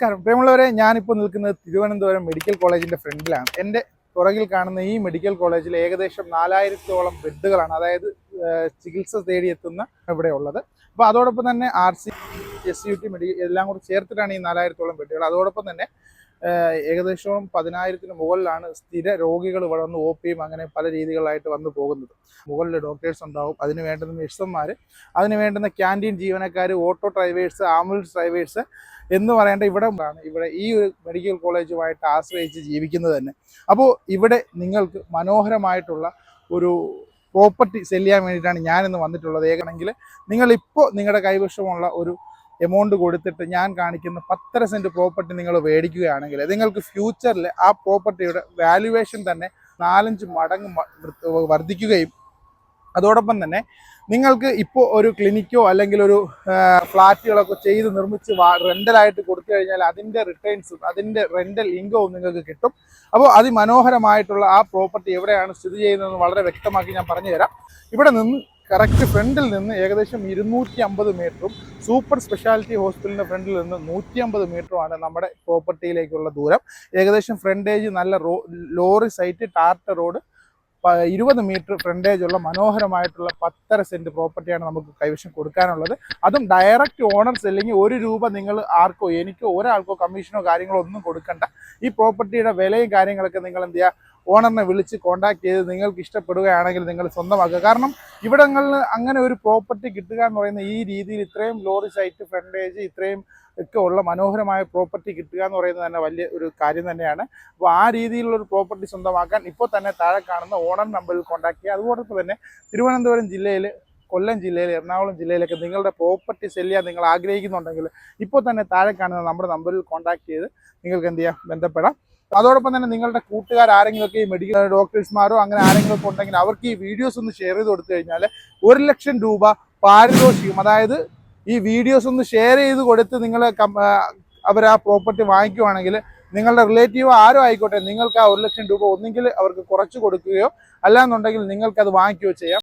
നമസ്കാരം. പ്രിയമുള്ളവരെ ഞാനിപ്പോൾ നിൽക്കുന്നത് തിരുവനന്തപുരം മെഡിക്കൽ കോളേജിന്റെ ഫ്രണ്ടിലാണ്. എന്റെ പുറകിൽ കാണുന്ന ഈ മെഡിക്കൽ കോളേജിൽ ഏകദേശം നാലായിരത്തോളം ബെഡുകളാണ് അതായത് ചികിത്സ തേടിയെത്തുന്ന ഇവിടെ ഉള്ളത്. അപ്പോൾ അതോടൊപ്പം തന്നെ R C S U T medical എല്ലാം കൂടി ചേർത്തിട്ടാണ് ഈ നാലായിരത്തോളം ബെഡുകൾ. അതോടൊപ്പം തന്നെ ഏകദേശം പതിനായിരത്തിന് മുകളിലാണ് സ്ഥിര രോഗികൾ ഇവിടെ വന്ന് ഒ പിയും അങ്ങനെ പല രീതികളായിട്ട് വന്നു പോകുന്നത്. മുകളിൽ ഡോക്ടേഴ്സ് ഉണ്ടാവും. അതിന് വേണ്ടുന്ന നഴ്സന്മാർ അതിന് വേണ്ടുന്ന ക്യാന്റീൻ ജീവനക്കാർ ഓട്ടോ ഡ്രൈവേഴ്സ് ആംബുലൻസ് ഡ്രൈവേഴ്സ് എന്ന് പറയേണ്ട ഇവിടെ ഇവിടെ ഈ ഒരു മെഡിക്കൽ കോളേജുമായിട്ട് ആശ്രയിച്ച് ജീവിക്കുന്നത് തന്നെ. അപ്പോൾ ഇവിടെ നിങ്ങൾക്ക് മനോഹരമായിട്ടുള്ള ഒരു പ്രോപ്പർട്ടി സെല്ല് ചെയ്യാൻ വേണ്ടിയിട്ടാണ് ഞാനിന്ന് വന്നിട്ടുള്ളത്. ഏകണെങ്കിൽ നിങ്ങളിപ്പോൾ നിങ്ങളുടെ കൈവശമുള്ള ഒരു എമൗണ്ട് കൊടുത്തിട്ട് ഞാൻ കാണിക്കുന്ന പത്തര സെന്റ് പ്രോപ്പർട്ടി നിങ്ങൾ മേടിക്കുകയാണെങ്കിൽ നിങ്ങൾക്ക് ഫ്യൂച്ചറിൽ ആ പ്രോപ്പർട്ടിയുടെ വാല്യുവേഷൻ തന്നെ നാലഞ്ച് മടങ്ങ് വർദ്ധിക്കുകയും അതോടൊപ്പം തന്നെ നിങ്ങൾക്ക് ഇപ്പോൾ ഒരു ക്ലിനിക്കോ അല്ലെങ്കിൽ ഒരു ഫ്ലാറ്റുകളൊക്കെ ചെയ്ത് നിർമ്മിച്ച് റെന്റലായിട്ട് കൊടുത്തു കഴിഞ്ഞാൽ അതിന്റെ റിട്ടേൺസും അതിന്റെ റെന്റൽ ഇൻകവും നിങ്ങൾക്ക് കിട്ടും. അപ്പോൾ അതിമനോഹരമായിട്ടുള്ള ആ പ്രോപ്പർട്ടി എവിടെയാണ് സ്ഥിതി ചെയ്യുന്നതെന്ന് വളരെ വ്യക്തമാക്കി ഞാൻ പറഞ്ഞു തരാം ഇവിടെ നിന്ന് കറക്റ്റ് ഫ്രണ്ടിൽ നിന്ന് ഏകദേശം ഇരുന്നൂറ്റി അമ്പത് മീറ്ററും സൂപ്പർ സ്പെഷ്യാലിറ്റി ഹോസ്പിറ്റലിന്റെ ഫ്രണ്ടിൽ നിന്ന് നൂറ്റി അമ്പത് മീറ്ററുമാണ് നമ്മുടെ പ്രോപ്പർട്ടിയിലേക്കുള്ള ദൂരം. ഏകദേശം ഫ്രണ്ടേജ് നല്ല റോ ലോറി സൈറ്റ് ടാർട്ട റോഡ് ഇരുപത് മീറ്റർ ഫ്രണ്ടേജ് ഉള്ള മനോഹരമായിട്ടുള്ള പത്തര സെന്റ് പ്രോപ്പർട്ടിയാണ് നമുക്ക് കൈവശം കൊടുക്കാനുള്ളത്. അതും ഡയറക്റ്റ് ഓണർ അല്ലെങ്കിൽ ഒരു രൂപ നിങ്ങൾ ആർക്കോ എനിക്കോ ഒരാൾക്കോ കമ്മീഷനോ കാര്യങ്ങളോ ഒന്നും കൊടുക്കണ്ട. ഈ പ്രോപ്പർട്ടിയുടെ വിലയും കാര്യങ്ങളൊക്കെ നിങ്ങൾ എന്ത് ചെയ്യുക ഓണറിനെ വിളിച്ച് കോണ്ടാക്ട് ചെയ്ത് നിങ്ങൾക്ക് ഇഷ്ടപ്പെടുകയാണെങ്കിൽ നിങ്ങൾ സ്വന്തമാക്കുക. കാരണം ഇവിടങ്ങളിൽ അങ്ങനെ ഒരു പ്രോപ്പർട്ടി കിട്ടുക എന്ന് പറയുന്ന ഈ രീതിയിൽ ഇത്രയും ലോറി സൈറ്റ് ഫ്രണ്ടേജ് ഇത്രയും ഒക്കെ ഉള്ള മനോഹരമായ പ്രോപ്പർട്ടി കിട്ടുക എന്ന് പറയുന്നത് തന്നെ വലിയ ഒരു കാര്യം തന്നെയാണ്. അപ്പോൾ ആ രീതിയിലുള്ള ഒരു പ്രോപ്പർട്ടി സ്വന്തമാക്കാൻ ഇപ്പോൾ തന്നെ താഴെ കാണുന്ന ഓണർ നമ്പറിൽ കോണ്ടാക്ട് ചെയ്യുക. അതുപോലെ തന്നെ തിരുവനന്തപുരം ജില്ലയിൽ കൊല്ലം ജില്ലയിൽ എറണാകുളം ജില്ലയിലൊക്കെ നിങ്ങളുടെ പ്രോപ്പർട്ടി സെല്ല് ചെയ്യാൻ നിങ്ങൾ ആഗ്രഹിക്കുന്നുണ്ടെങ്കിൽ ഇപ്പോൾ തന്നെ താഴെ കാണുന്ന നമ്മുടെ നമ്പറിൽ കോണ്ടാക്ട് ചെയ്ത് നിങ്ങൾക്ക് എന്ത് ചെയ്യാം? ബന്ധപ്പെടാം. അതോടൊപ്പം തന്നെ നിങ്ങളുടെ കൂട്ടുകാർ ആരെങ്കിലുമൊക്കെ ഈ മെഡിക്കൽ ഡോക്ടേഴ്സ്മാരോ അങ്ങനെ ആരെങ്കിലും ഒക്കെ ഉണ്ടെങ്കിൽ അവർക്ക് ഈ വീഡിയോസ് ഒന്ന് ഷെയർ ചെയ്ത് കൊടുത്തു കഴിഞ്ഞാൽ ഒരു ലക്ഷം രൂപ പാരിതോഷികം അതായത് ഈ വീഡിയോസ് ഒന്ന് ഷെയർ ചെയ്ത് കൊടുത്ത് നിങ്ങൾ അവർ ആ പ്രോപ്പർട്ടി വാങ്ങിക്കുവാണെങ്കിൽ നിങ്ങളുടെ റിലേറ്റീവ് ആരും ആയിക്കോട്ടെ നിങ്ങൾക്ക് ആ ഒരു ലക്ഷം രൂപ ഒന്നെങ്കിൽ അവർക്ക് കുറച്ച് കൊടുക്കുകയോ അല്ലാന്നുണ്ടെങ്കിൽ നിങ്ങൾക്ക് അത് വാങ്ങിക്കുകയോ ചെയ്യാം.